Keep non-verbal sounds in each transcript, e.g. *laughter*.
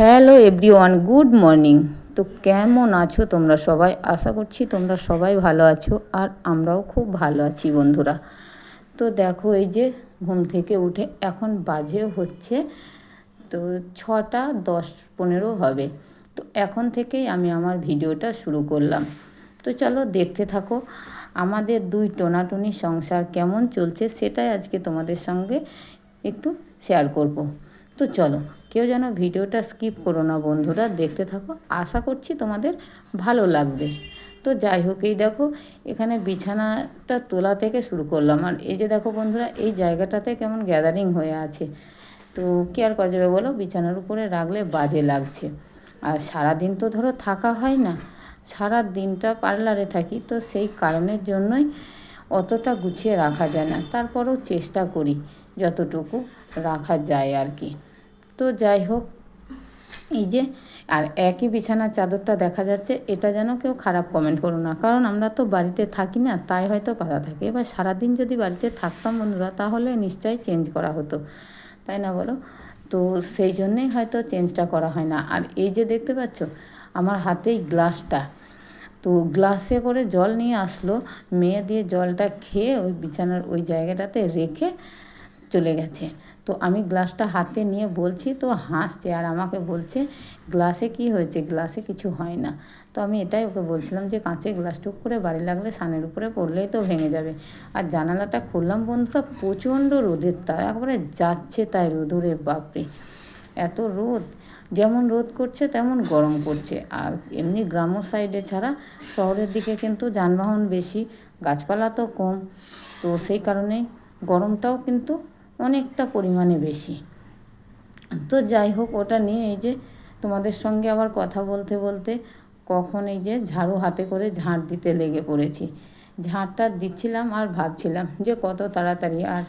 Hello everyone, good morning. তো কেমন আছো তোমরা সবাই? আশা করছি তোমরা সবাই ভালো আছো আর আমরাও খুব ভালো আছি বন্ধুরা। তো দেখো এই যে ঘুম থেকে উঠে এখন বাজে হচ্ছে তো ছটা দশ পনেরো হবে। তো এখন থেকেই আমি আমার ভিডিওটা শুরু করলাম। তো চলো দেখতে থাকো, আমাদের দুই টোনাটুনি সংসার কেমন চলছে সেটাই আজকে তোমাদের সঙ্গে একটু শেয়ার করব। তো চলো কেউ যেন ভিডিওটা স্কিপ করো না বন্ধুরা, দেখতে থাকো। আশা করছি তোমাদের ভালো লাগবে। তো যাই হোক, এই দেখো, এখানে বিছানাটা তোলা থেকে শুরু করলাম। আর এই যে দেখো বন্ধুরা, এই জায়গাটাতে কেমন গ্যাদারিং হয়ে আছে। তো কি আর করা যাবে বলো? বিছানার উপরে রাখলে বাজে লাগছে। আর সারাদিন তো ধরো থাকা হয় না। সারা দিনটা পার্লারে থাকি, তো সেই কারণের জন্যই অতটা গুছিয়ে রাখা যায় না। তারপরেও চেষ্টা করি, যতটুকু রাখা যায় আর কি। তো যাই হোক, এই যে, আর একই বিছানার চাদরটা দেখা যাচ্ছে, এটা যেন কেউ খারাপ কমেন্ট করো না। কারণ আমরা তো বাড়িতে থাকি না, তাই হয়তো পাতা থাকে। এবার সারাদিন যদি বাড়িতে থাকতাম বন্ধুরা, তাহলে নিশ্চয়ই চেঞ্জ করা হতো। তাই না বলো? তো সেই জন্যেই হয়তো চেঞ্জটা করা হয় না। আর এই যে দেখতে পাচ্ছ, আমার হাতেই গ্লাসটা তো গ্লাসে করে জল নিয়ে আসলো, মেয়ে দিয়ে জলটা খেয়ে ওই বিছানার ওই জায়গাটাতে রেখে চলে গেছে। তো আমি গ্লাসটা হাতে নিয়ে বলছি, তো হাসছে আর আমাকে বলছে গ্লাসে কি হয়েছে? গ্লাসে কিছু হয় না। তো আমি এটাই ওকে বলছিলাম যে, কাঁচের গ্লাস টুক করে বাড়ি লাগলে সানের উপরে পড়লেই তো ভেঙে যাবে। আর জানালাটা খুললাম বন্ধুরা, প্রচণ্ড রোদের তা একবারে যাচ্ছে তাই রোদুরে বাপরে! এত রোদ, যেমন রোদ করছে তেমন গরম করছে আর এমনি গ্রাম্য সাইডে ছাড়া শহরের দিকে কিন্তু যানবাহন বেশি, গাছপালা তো কম, তো সেই কারণেই গরমটাও কিন্তু অনেকটা পরিমাণে বেশি। তো যাই হোক, ওটা নিয়ে এই যে তোমাদের সঙ্গে আবার কথা বলতে বলতে কখন এই যে ঝাড়ু হাতে করে ঝাঁট দিতে লেগে পড়েছি। ঝাঁটটা দিচ্ছিলাম আর ভাবছিলাম যে কত তাড়াতাড়ি আর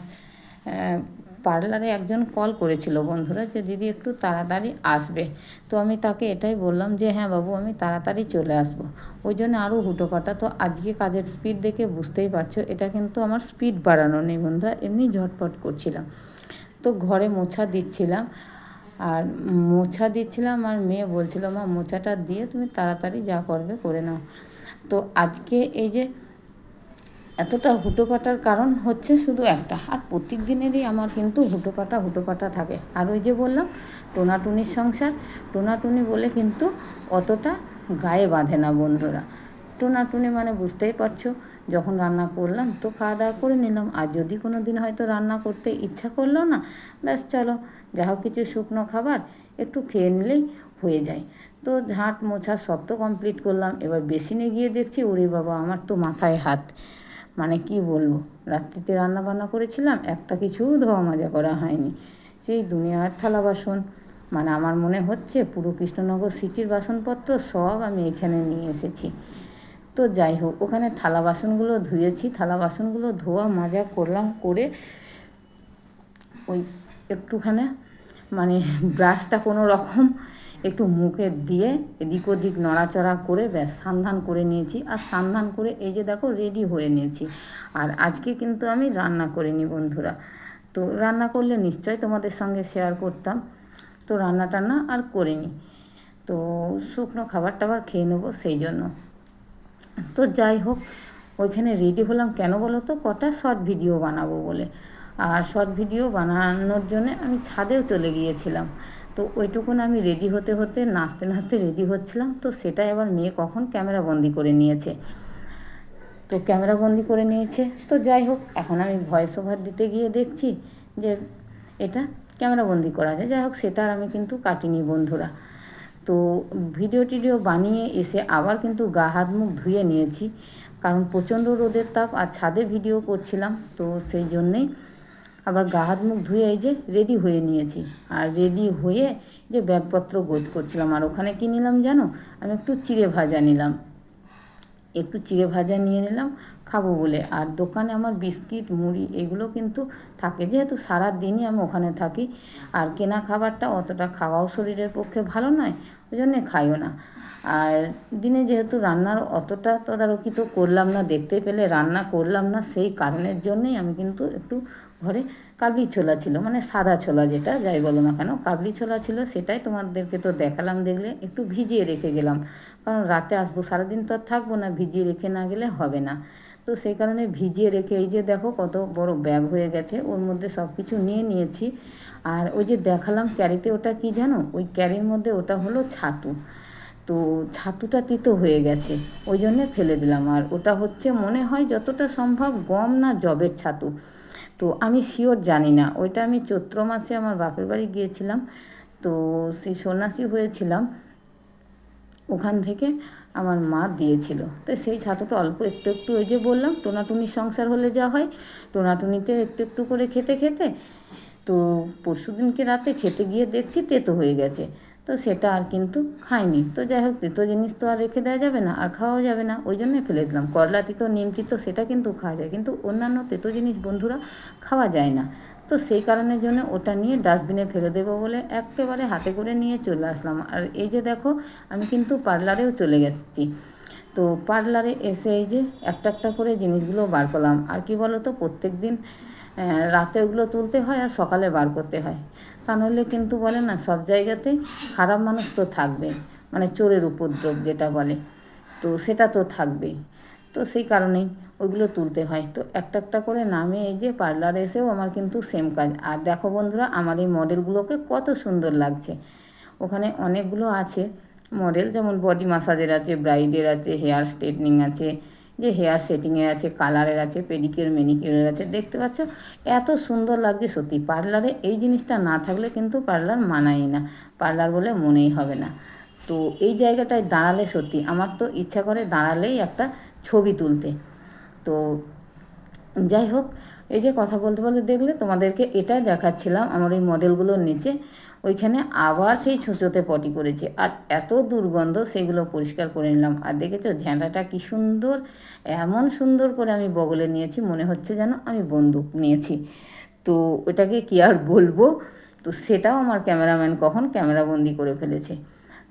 পার্লারে একজন কল করেছিল বন্ধুরা যে, দিদি একটু তাড়াতাড়ি আসবে। তো আমি তাকে এটাই বললাম যে হ্যাঁ বাবু, আমি তাড়াতাড়ি চলে আসব। ওই জন্য আরও হুটোপাটা। তো আজকে কাজের স্পিড দেখে বুঝতেই পারছ, এটা কিন্তু আমার স্পিড বাড়ানো নেই বন্ধুরা, এমনি ঝটপট করছিলাম। তো ঘরে মোছা দিচ্ছিলাম। আর মোছা দিচ্ছিলাম আর মেয়ে বলছিল, মা, মোছাটা দিয়ে তুমি তাড়াতাড়ি যা করবে করে নাও। তো আজকে এই যে এতটা হুটোপাটার কারণ হচ্ছে শুধু একটা। আর প্রত্যেক দিনেরই আমার কিন্তু হুটোপাটা হুটোপাটা থাকে। আর ওই যে বললাম, টোনাটুনির সংসার। টোনাটুনি বলে কিন্তু অতটা গায়ে বাঁধে না বন্ধুরা। টোনাটুনি মানে বুঝতেই পারছ, যখন রান্না করলাম তো খাওয়া দাওয়া করে নিলাম। আর যদি কোনো দিন হয়তো রান্না করতে ইচ্ছা করল না, ব্যাস চলো, যা হোক কিছু শুকনো খাবার একটু খেয়ে নিলেই হয়ে যায়। তো ঝাঁট মোছা সব তো কমপ্লিট করলাম। এবার বেসিনে গিয়ে দেখছি, ওরে বাবা, আমার তো মাথায় হাত। মানে কি বলব? রাত্রিতে রান্না বান্না করেছিলাম, একটা কিছু ধোয়া মাজা করা হয়নি। সেই দুনিয়ার থালা বাসন মানে আমার মনে হচ্ছে পুরো কৃষ্ণনগর সিটির বাসনপত্র সব আমি এখানে নিয়ে এসেছি। তো যাই হোক, ওখানে থালা বাসনগুলো ধুয়েছি, থালা বাসনগুলো ধোয়া মাজা করলাম, করে ওই একটুখানে মানে ব্রাশটা কোনো রকম একটু মুখে দিয়ে এদিক ওদিক নড়াচড়া করে ব্যাস সান্ধান করে নিয়েছি। আর সান্ধান করে এই যে দেখো রেডি হয়ে নিয়েছি। আর আজকে কিন্তু আমি রান্না করিনি বন্ধুরা। তো রান্না করলে নিশ্চয় তোমাদের সঙ্গে শেয়ার করতাম। তো রান্না টান্না আর করিনি তো শুকনো খাবার টাবার খেয়ে নেব সেই জন্য। তো যাই হোক, ওইখানে রেডি হলাম কেন বলো তো? কটা শর্ট ভিডিও বানাবো বলে। আর শর্ট ভিডিও বানানোর জন্যে আমি ছাদেও চলে গিয়েছিলাম। তো ওইটুকুন আমি রেডি হতে হতে, নাচতে নাচতে রেডি হচ্ছিলাম। তো সেটাই আবার মেয়ে কখন ক্যামেরা বন্দি করে নিয়েছে। তো ক্যামেরা বন্দি করে নিয়েছে। তো যাই হোক, এখন আমি ভয়েস ওভার দিতে গিয়ে দেখছি যে এটা ক্যামেরা বন্দি করা যায়। যাই হোক, সেটা আর আমি কিন্তু কাটিনি বন্ধুরা। তো ভিডিও টিডিও বানিয়ে এসে আবার কিন্তু গা হাত মুখ ধুয়ে নিয়েছি। কারণ প্রচণ্ড রোদের তাপ আর ছাদে ভিডিও করছিলাম। তো সেই জন্যেই আবার গা হাত মুখ ধুয়ে এই যে রেডি হয়ে নিয়েছি। আর রেডি হয়ে যে ব্যাগপত্র গোজ করছিলাম, আর ওখানে কী নিলাম জানো? আমি একটু চিড়ে ভাজা নিলাম। একটু চিড়ে ভাজা নিয়ে নিলাম, খাব বলে। আর দোকানে আমার বিস্কিট, মুড়ি এগুলো কিন্তু থাকে। যেহেতু সারা দিনই আমি ওখানে থাকি, আর কেনা খাবারটা অতটা খাওয়াও শরীরের পক্ষে ভালো নয়, ওই জন্যে খাইও না। আর দিনে যেহেতু রান্নার অতটা তদারকি তো করলাম না, দেখতে পেলে রান্না করলাম না, সেই কারণের জন্যেই আমি কিন্তু একটু ঘরে কাবলি ছোলা ছিল মানে সাদা ছোলা যেটা, যাই বলো না কেন, কাবলি ছোলা ছিল, সেটাই তোমাদেরকে তো দেখালাম দেখলে, একটু ভিজিয়ে রেখে গেলাম। কারণ রাতে আসব, সারাদিন তো আর থাকব না, ভিজিয়ে রেখে না গেলে হবে না। তো সেই কারণে ভিজিয়ে রেখে, এই যে দেখো কত বড় ব্যাগ হয়ে গেছে, ওর মধ্যে সব কিছু নিয়ে নিয়েছি। আর ওই যে দেখালাম ক্যারিতে ওটা কি জানো? ওই ক্যারির মধ্যে ওটা হলো ছাতু। তো ছাতুটা তিতো হয়ে গেছে, ওই জন্যে ফেলে দিলাম। আর ওটা হচ্ছে, মনে হয় যতটা সম্ভব গম না জবের ছাতু। তো আমি শিওর জানি না। ওইটা আমি চৈত্র মাসে আমার বাপের বাড়ি গিয়েছিলাম। তো সেই সন্ন্যাসী হয়েছিলাম। ওখান থেকে আমার মা দিয়েছিল। তো সেই ছাতুটা অল্প একটু একটু ওই যে বললাম টোনাটুনির সংসার হলে যা হয়, টোনাটুনিতে একটু একটু করে খেতে খেতে, তো পরশু দিনকে রাতে খেতে গিয়ে দেখছি তেতো হয়ে গেছে। তো সেটা আর কিন্তু খাইনি তো যাই হোক তেতো জিনিস তো আর রেখে দেওয়া যাবে না, আর খাওয়াও যাবে না, ওই জন্যই ফেলে দিলাম। করলা তিতো নিম তিতো সেটা কিন্তু খাওয়া যায়, কিন্তু অন্যান্য তেতো জিনিস বন্ধুরা খাওয়া যায় না। তো সেই কারণের জন্য ওটা নিয়ে ডাস্টবিনে ফেলে দেবো বলে একেবারে হাতে করে নিয়ে চলে আসলাম। আর এই যে দেখো, আমি কিন্তু পার্লারেও চলে গেছি। তো পার্লারে এসে এই যে একটা একটা করে জিনিসগুলো বার করলাম। আর কি বলো তো প্রত্যেক দিন রাতে ওগুলো তুলতে হয় আর সকালে বার করতে হয়। তা নাহলে কিন্তু বলে না, সব জায়গাতেই খারাপ মানুষ তো থাকবে। মানে চোরের উপদ্রব যেটা বলে, তো সেটা তো থাকবেই তো সেই কারণেই ওইগুলো তুলতে হয়। তো একটা একটা করে নামে এই যে পার্লারে এসেও আমার কিন্তু সেম কাজ। আর দেখো বন্ধুরা, আমার এই মডেলগুলোকে কত সুন্দর লাগছে। ওখানে অনেকগুলো আছে মডেল, যেমন বডি মাসাজের আছে ব্রাইডের আছে হেয়ার স্ট্রেটনিং আছে যে হেয়ার সেটিংয়ের আছে কালারের আছে পেডিকিউর মেনিকিউরের আছে, দেখতে পাচ্ছ? এত সুন্দর লাগছে সত্যি। পার্লারে এই জিনিসটা না থাকলে কিন্তু পার্লার মানাই না। পার্লার বলে মনেই হবে না। তো এই জায়গাটায় দাঁড়ালে সত্যি, আমার তো ইচ্ছা করে দাঁড়ালেই একটা ছবি তুলতে। তো যাই হোক, এই যে কথা বলতে বলতে দেখলে তোমাদেরকে এটাই দেখাচ্ছিলাম, আমার ওই মডেলগুলোর নিচে। ওইখানে আবার সেই ছুঁচোতে পটি করেছে। আর এত দুর্গন্ধ, সেগুলো পরিষ্কার করে নিলাম। আর দেখেছ ঝ্যাঁটাটা কি সুন্দর, এমন সুন্দর করে আমি বগলে নিয়েছি, মনে হচ্ছে যেন আমি বন্দুক নিয়েছি। তো ওটাকে কি আর বলব? তো সেটাও আমার ক্যামেরাম্যান কখন ক্যামেরাবন্দি করে ফেলেছে।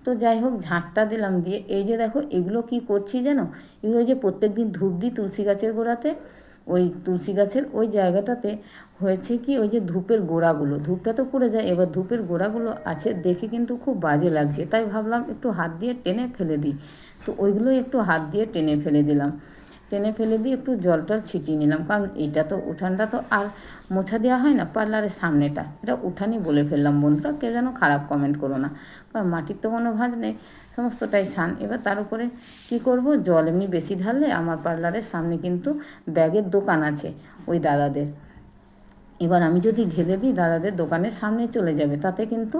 তো যাই হোক, ঝাঁটটা দিলাম দিয়ে, এই যে দেখো, এগুলো কি করছি যেন এগুলো যে প্রত্যেক দিন ধূপ দিই তুলসী গাছের গোড়াতে ওই তুলসী গাছের ওই জায়গাটাতে হয়েছে কি, ওই যে ধূপের গোড়াগুলো। ধূপটা তো পড়ে যায়, এবার ধূপের গোড়াগুলো আছে দেখে কিন্তু খুব বাজে লাগছে। তাই ভাবলাম একটু হাত দিয়ে টেনে ফেলে দিই। তো ওইগুলোই একটু হাত দিয়ে টেনে ফেলে দিলাম। টেনে ফেলে দিয়ে একটু জল টল ছিটিয়ে নিলাম, কারণ এটা তো উঠানটা তো আর মোছা দেওয়া হয় না পার্লারের সামনেটা। এটা উঠানি বলে ফেললাম বন্ধুরা, কেউ যেন খারাপ কমেন্ট করো না। কারণ মাটির তো কোনো ভাঁজ নেই। সমস্তটাই ছান। এবার তার উপরে কি করব? জল এমনি বেশি ঢাললে আমার পার্লারের সামনে কিন্তু ব্যাগের দোকান আছে ওই দাদাদের। এবার আমি যদি ঢেলে দিই, দাদাদের দোকানের সামনে চলে যাবে, তাতে কিন্তু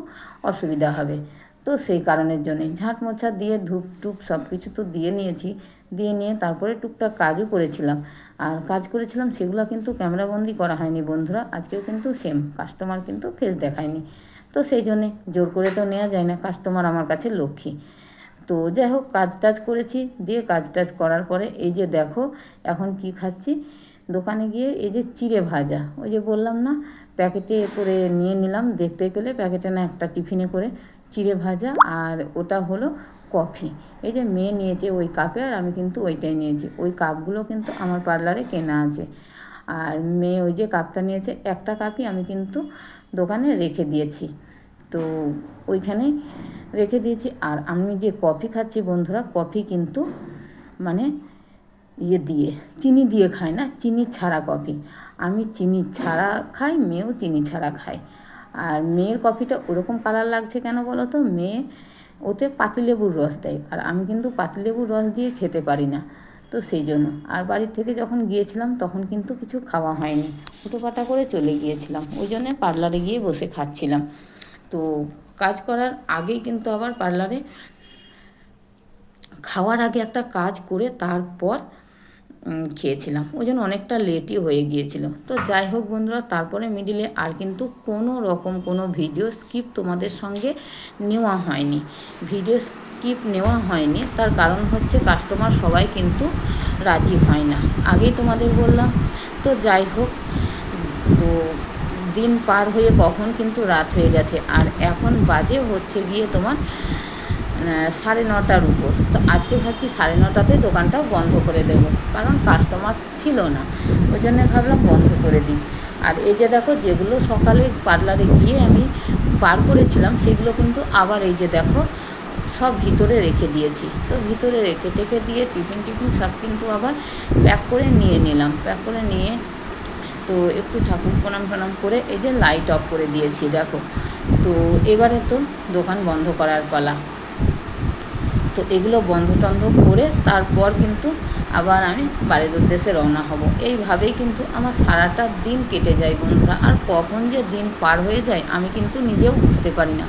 অসুবিধা হবে। তো সেই কারণের জন্যে ঝাঁট মোছা দিয়ে, ধূপ টুপ সব কিছু তো দিয়ে নিয়েছি। দিয়ে নিয়ে তারপরে টুকটাক কাজও করেছিলাম। আর কাজ করেছিলাম সেগুলো কিন্তু ক্যামেরাবন্দি করা হয়নি বন্ধুরা। আজকেও কিন্তু সেম কাস্টমার কিন্তু ফেস দেখায়নি। তো সেই জন্যে জোর করে তো নেওয়া যায় না কাস্টমার আমার কাছে লক্ষ্মী। তো যাই হোক কাজ টাজ করেছি, দিয়ে কাজ টাজ করার পরে এই যে দেখো, এখন কি খাচ্ছি? দোকানে গিয়ে এই যে চিড়ে ভাজা, ওই যে বললাম না, প্যাকেটে করে নিয়ে নিলাম, দেখতে পেলে প্যাকেটে না একটা টিফিনে করে চিড়ে ভাজা, আর ওটা হলো কফি। এই যে মেয়ে নিয়েছে ওই কাপে, আর আমি কিন্তু ওইটাই নিয়েছি। ওই কাপগুলো কিন্তু আমার পার্লারে কেনা আছে। আর মেয়ে ওই যে কাপটা নিয়েছে, একটা কাপই আমি কিন্তু দোকানে রেখে দিয়েছি। তো ওইখানে রেখে দিয়েছি। আর আমি যে কফি খাচ্ছি বন্ধুরা, কফি কিন্তু মানে ইয়ে দিয়ে, চিনি দিয়ে খায় না, চিনি ছাড়া কফি। আমি চিনি ছাড়া খাই, মেয়েও চিনি ছাড়া খায়। আর মেয়ের কফিটা ওরকম কালার লাগছে কেন বলো তো? মেয়ে ওতে পাতিলেবুর রস দেয়। আর আমি কিন্তু পাতিলেবুর রস দিয়ে খেতে পারি না, তো সেই জন্য। আর বাড়ির থেকে যখন গিয়েছিলাম, তখন কিন্তু কিছু খাওয়া হয়নি। হুটোপাটা করে চলে গিয়েছিলাম। ওই জন্যে পার্লারে গিয়ে বসে খাচ্ছিলাম। তো কাজ করার আগেই কিন্তু আবার পার্লারে খাওয়ার আগে একটা কাজ করে তারপর খেয়েছিলাম। ওই জন্য অনেকটা লেটই হয়ে গিয়েছিল। তো যাই হোক বন্ধুরা, তারপরে মিডিলে আর কিন্তু কোনো রকম কোনো ভিডিও স্কিপ তোমাদের সঙ্গে নেওয়া হয়নি। ভিডিও স্কিপ নেওয়া হয়নি। তার কারণ হচ্ছে কাস্টমার সবাই কিন্তু রাজি হয় না। আগেই তোমাদের বললাম। তো যাই হোক, তো দিন পার হয়ে কখন কিন্তু রাত হয়ে গেছে। আর এখন বাজে হচ্ছে গিয়ে তোমার সাড়ে নটার উপর। তো আজকে ভাবছি সাড়ে নটাতে দোকানটাও বন্ধ করে দেব। কারণ কাস্টমার ছিল না। ওই জন্য ভাবলাম বন্ধ করে দিই। আর এই যে দেখো, যেগুলো সকালে পার্লারে গিয়ে আমি বার করেছিলাম, সেগুলো কিন্তু আবার এই যে দেখো, সব ভিতরে রেখে দিয়েছি। তো ভিতরে রেখে টেখে দিয়ে টিফিন টিফিন সব কিন্তু আবার প্যাক করে নিয়ে নিলাম। প্যাক করে নিয়ে তো একটু ঠাকুর প্রণাম প্রণাম করে এই যে লাইট অফ করে দিয়েছি, দেখো। তো এবারে তো দোকান বন্ধ করার পালা। তো এগুলো বন্ধ টন্ধ করে তারপর কিন্তু আবার আমি বাড়ির উদ্দেশ্যে রওনা হব। এইভাবেই কিন্তু আমার সারাটা দিন কেটে যায় বন্ধুরা। আর কখন যে দিন পার হয়ে যায় আমি কিন্তু নিজেও বুঝতে পারি না।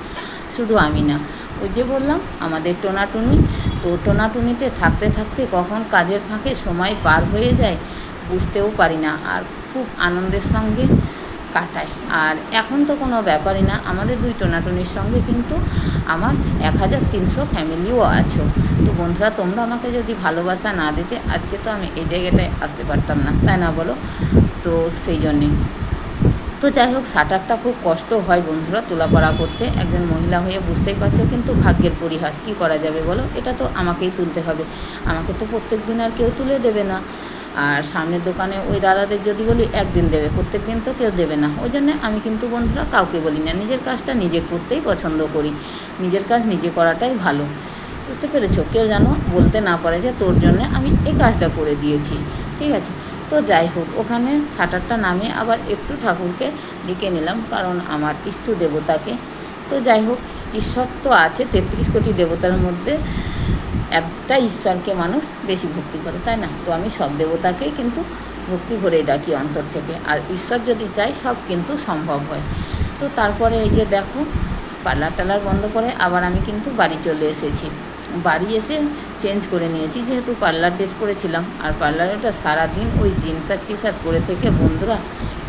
শুধু আমি না। ওই যে বললাম, আমাদের টোনাটুনি। তো টোনাটুনিতে থাকতে থাকতে কখন কাজের ফাঁকে সময় পার হয়ে যায় বুঝতেও পারি না। আর খুব আনন্দের সঙ্গে কাটায়। আর এখন তো কোনো ব্যাপারই না, আমাদের দুই টোনাটুনির সঙ্গে কিন্তু আমার এক হাজার তিনশো ফ্যামিলিও আছো। তো বন্ধুরা, তোমরা আমাকে যদি ভালোবাসা না দিতে, আজকে তো আমি এই জায়গাটায় আসতে পারতাম না, তাই না বলো? তো সেই জন্যে। তো যাই হোক শাটারটা খুব কষ্ট হয় বন্ধুরা তোলাপাড়া করতে। একজন মহিলা হয়ে বুঝতেই পারছ কিন্তু ভাগ্যের পরিহাস, কী করা যাবে বলো? এটা তো আমাকেই তুলতে হবে। আমাকে তো প্রত্যেক দিন আর কেউ তুলে দেবে না। আর সামনের দোকানে ওই দাদাদের যদি বলি, একদিন দেবে, প্রত্যেক দিন তো কেউ দেবে না। ওই জন্যে আমি কিন্তু বন্ধুরা কাউকে বলি না, নিজের কাজটা নিজে করতেই পছন্দ করি। নিজের কাজ নিজে করাটাই ভালো। বুঝতে পেরেছ? কেউ যেন বলতে না পারে যে তোর জন্যে আমি এই কাজটা করে দিয়েছি। ঠিক আছে? তো যাই হোক, ওখানে শাটারটা নামে আবার একটু ঠাকুরকে ডেকে নিলাম, কারণ আমার ইষ্ট দেবতাকে। তো যাই হোক, ঈশ্বর তো আছে, তেত্রিশ কোটি দেবতার মধ্যে। একটা ঈশ্বরকে মানুষ বেশি ভক্তি করে, তাই না? তো আমি সব দেবতাকেই কিন্তু ভক্তি ভরেই ডাকি অন্তর থেকে। আর ঈশ্বর যদি চাই সব কিন্তু সম্ভব হয়। তো তারপরে এই যে দেখো, পার্লার টালার বন্ধ করে আবার আমি কিন্তু বাড়ি চলে এসেছি। বাড়ি এসে চেঞ্জ করে নিয়েছি, যেহেতু পার্লার ড্রেস পরেছিলাম। আর পার্লারে ওটা সারাদিন ওই জিন্স আর টি শার্ট পরে থেকে বন্ধুরা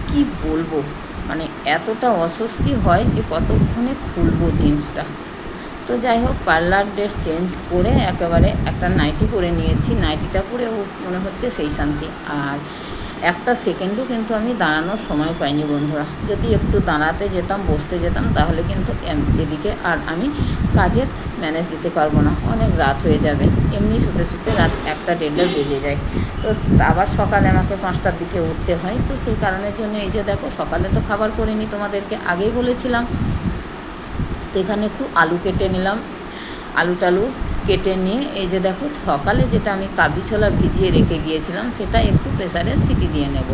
কি বলব? মানে এতটা অস্বস্তি হয় যে কতক্ষণে খুলবো জিন্সটা। তো যাই হোক, পার্লার ড্রেস চেঞ্জ করে একেবারে একটা নাইটি পরে নিয়েছি। নাইটিটা পরে মনে হচ্ছে সেই শান্তি। আর একটা সেকেন্ডও কিন্তু আমি দাঁড়ানোর সময় পাইনি বন্ধুরা। যদি একটু দাঁড়াতে যেতাম, বসতে যেতাম, তাহলে কিন্তু এদিকে আর আমি কাজের ম্যানেজ দিতে পারব না। অনেক রাত হয়ে যাবে। এমনি শুতে শুতে রাত একটা দেড়টার বেজে যায়। তো আবার সকালে আমাকে পাঁচটার দিকে উঠতে হয়। তো সেই কারণের জন্য এই যে দেখো, সকালে তো খাবার করিনি তোমাদেরকে আগেই বলেছিলাম। তো এখানে একটু আলু কেটে নিলাম। আলু টালু কেটে নিয়ে এই যে দেখো সকালে যেটা আমি কাবলি ছোলা ভিজিয়ে রেখে গিয়েছিলাম, সেটা একটু প্রেসারে সিটি দিয়ে নেব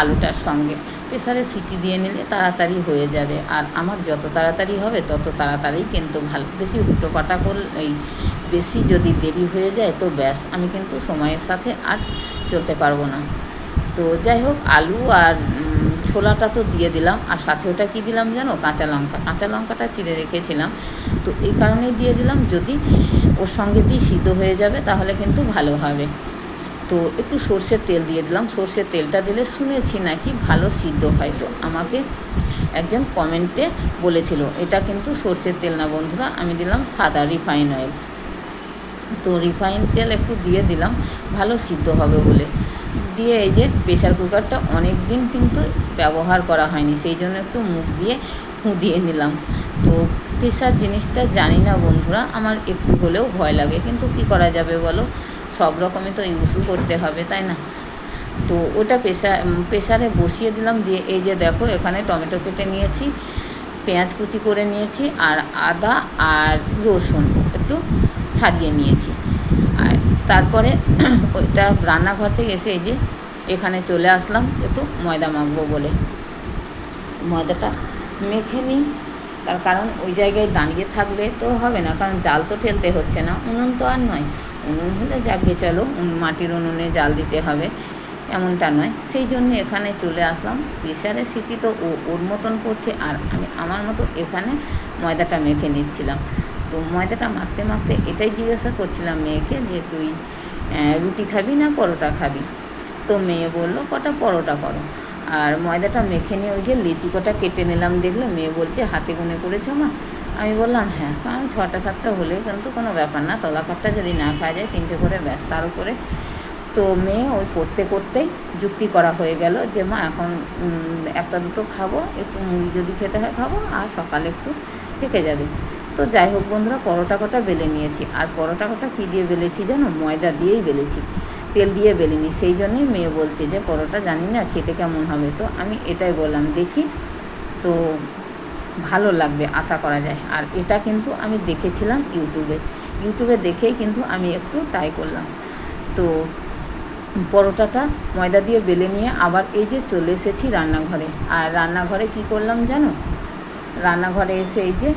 আলুটার সঙ্গে। প্রেসারে সিটি দিয়ে নিলে তাড়াতাড়ি হয়ে যাবে। আর আমার যত তাড়াতাড়ি হবে, তত তাড়াতাড়ি কিন্তু ভালো। বেশি হুটোপাটা করলে এই বেশি যদি দেরি হয়ে যায়, তো ব্যাস, আমি কিন্তু সময়ের সাথে আর চলতে পারব না। তো যাই হোক, আলু আর ছোলাটা তো দিয়ে দিলাম, আর সাথে ওটা কী দিলাম জানো? কাঁচা লঙ্কা। কাঁচা লঙ্কাটা চিড়ে রেখেছিলাম। তো এই কারণেই দিয়ে দিলাম। যদি ওর সঙ্গে দিয়ে সিদ্ধ হয়ে যাবে, তাহলে কিন্তু ভালো হবে। তো একটু সর্ষের তেল দিয়ে দিলাম। সর্ষের তেলটা দিলে শুনেছি নাকি ভালো সিদ্ধ হয় তো। আমাকে একজন কমেন্টে বলেছিল, এটা কিন্তু সর্ষের তেল না বন্ধুরা। আমি দিলাম সাদা রিফাইন অয়েল। তো রিফাইন তেল একটু দিয়ে দিলাম, ভালো সিদ্ধ হবে বলে। দিয়ে এই যে প্রেশার কুকারটা অনেক দিন কিন্তু ব্যবহার করা হয়নি, সেই জন্য একটু মুখ দিয়ে ফুঁ দিয়ে নিলাম। তো প্রেশার জিনিসটা জানি না বন্ধুরা, আমার একটু হলেও ভয় লাগে, কিন্তু কি করা যাবে বলো? সব রকমই তো ইউজও করতে হবে, তাই না? তো ওটা প্রেশার প্রেশারে বসিয়ে দিলাম, দিয়ে এই যে দেখো এখানে টমেটো কেটে নিয়েছি, পেঁয়াজ কুচি করে নিয়েছি, আর আদা আর রসুন, একটু ছাড়িয়ে নিয়েছি। আর তারপরে *clears throat* ওইটা রান্নাঘর থেকে এসে এই যে এখানে চলে আসলাম, একটু ময়দা মাখবো বলে। ময়দাটা মেখে নিই, তার কারণ ওই জায়গায় দাঁড়িয়ে থাকলে তো হবে না, কারণ জাল তো ঠেলতে হচ্ছে না। উনুন তো আর নয়, উনুন হলে যাকে চলো মাটির উনুনে জাল দিতে হবে, এমনটা নয়। সেই জন্য এখানে চলে আসলাম প্রেশারের সিটি তো ও, ওর মতন করছে, আর আমি আমার মতো এখানে ময়দাটা মেখে নিচ্ছিলাম। তো ময়দাটা মাখতে মাখতে এটাই জিজ্ঞাসা করছিলাম মেয়েকে যে তুই রুটি খাবি না পরোটা খাবি? তো মেয়ে বলল, কটা পরোটা করো। আর ময়দাটা মেখে নিয়ে ওই যে লিচি কটা কেটে নিলাম, দেখলে মেয়ে বলছে, হাতে গুনে করেছ মা? আমি বললাম হ্যাঁ কারণ ছটা সাতটা হলে কিন্তু কোনো ব্যাপার না তলাকাটটা যদি না খাওয়া যায়, তিনটে করে ব্যাস তার উপরে তো মেয়ে ওই করতে করতেই যুক্তি করা হয়ে গেল যে, মা, এখন একটা দুটো খাব, একটু মুড়ি যদি খেতে হয় খাব, আর সকালে একটু থেকে যাবে। তো যাই হোক বন্ধুরা, পরোটা কটা বেলে নিয়েছি। আর পরোটা কটা কী দিয়ে বেলেছি জানো? ময়দা দিয়েই বেলেছি। তেল দিয়ে বেলিনি। সেই জন্যই মেয়ে বলছে যে, পরোটা জানি না খেতে কেমন হবে। তো আমি এটাই বললাম, দেখি। তো ভালো লাগবে, আশা করা যায়। আর এটা কিন্তু আমি দেখেছিলাম ইউটিউবে। ইউটিউবে দেখেই কিন্তু আমি একটু ট্রাই করলাম। তো পরোটাটা ময়দা দিয়ে বেলে নিয়ে আবার এই যে চলে এসেছি রান্নাঘরে। আর রান্নাঘরে কি করলাম জানো? রান্নাঘরে এসে এই যে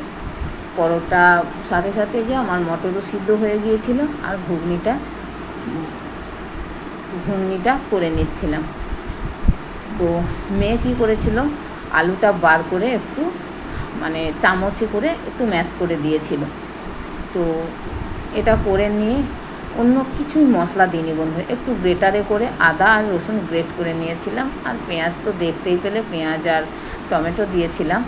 পরোটা, সাথে সাথে যে আমার মটরও সিদ্ধ হয়ে গিয়েছিল আর ঘুগনিটা ঘুগনিটা করে নিচ্ছিলাম। তো মেয়ে কী করেছিল? আলুটা বার করে একটু মানে চামচে করে একটু ম্যাশ করে দিয়েছিল। তো এটা করে নিয়ে অন্য কিছুই মশলা দিইনি বন্ধু একটু গ্রেটারে করে আদা আর রসুন গ্রেট করে নিয়েছিলাম আর পেঁয়াজ তো দেখতেই পেলে, পেঁয়াজ আর টমেটো দিয়েছিলাম।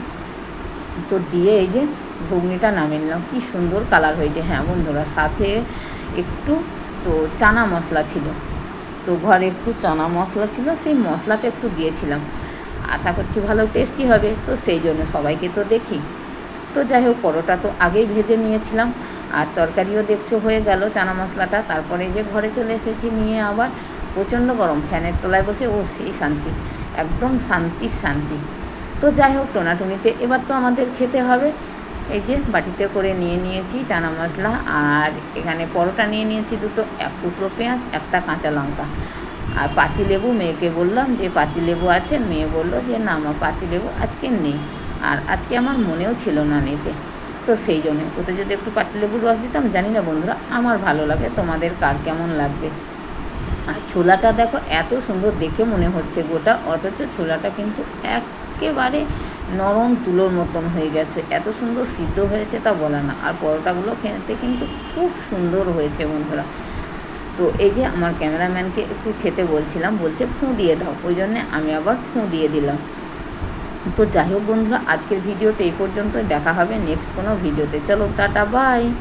তো দিয়ে এই যে ঘুগনিটা নামিয়ে নিলাম। কী সুন্দর কালার হয়েছে। হ্যাঁ বন্ধুরা, সাথে একটু তো চানা মশলা ছিল। তো ঘরে একটু চানা মশলা ছিল, সেই মশলাটা একটু দিয়েছিলাম। আশা করছি ভালো টেস্টি হবে, তো সেই জন্য সবাইকে তো দেখি। তো যাই হোক, পরোটা তো আগেই ভেজে নিয়েছিলাম। আর তরকারিও দেখছ হয়ে গেল চানা মশলাটা। তারপরে যে ঘরে চলে এসেছি নিয়ে আবার প্রচণ্ড গরম, ফ্যানের তলায় বসে, ও সেই শান্তি, একদম শান্তির শান্তি। তো যাই হোক, টোনাটুনিতে এবার তো আমাদের খেতে হবে। এই যে বাটিতে করে নিয়ে নিয়েছি চানা মশলা আর এখানে পরোটা নিয়ে নিয়েছি দুটো, এক টুকরো পেঁয়াজ, একটা কাঁচা লঙ্কা। আর পাতিলেবু, মেয়েকে বললাম যে পাতিলেবু আছে, মেয়ে বলল যে না আমার পাতিলেবু আজকে নেই। আর আজকে আমার মনেও ছিল না নিতে। তো সেই জন্য ওতে যদি একটু পাতিলেবুর রস দিতাম, জানি না বন্ধুরা আমার ভালো লাগে, তোমাদের কার কেমন লাগবে। আর ছোলাটা দেখো এত সুন্দর দেখে মনে হচ্ছে গোটা, অথচ ছোলাটা কিন্তু একেবারে নরম তুলোর মতন হয়ে গেছে। এত সুন্দর সিদ্ধ হয়েছে তা বলা না। আর পরোটাগুলো খেতে কিন্তু খুব সুন্দর হয়েছে বন্ধুরা। তো এই যে আমার ক্যামেরাম্যানকে একটু খেতে বলছিলাম, বলছে ফুঁ দিয়ে দাও। ওই জন্যে আমি আবার ফুঁ দিয়ে দিলাম। তো যাই হোক বন্ধুরা, আজকের ভিডিওতে এই পর্যন্তই। দেখা হবে নেক্সট কোনো ভিডিওতে। চলো, টাটা বাই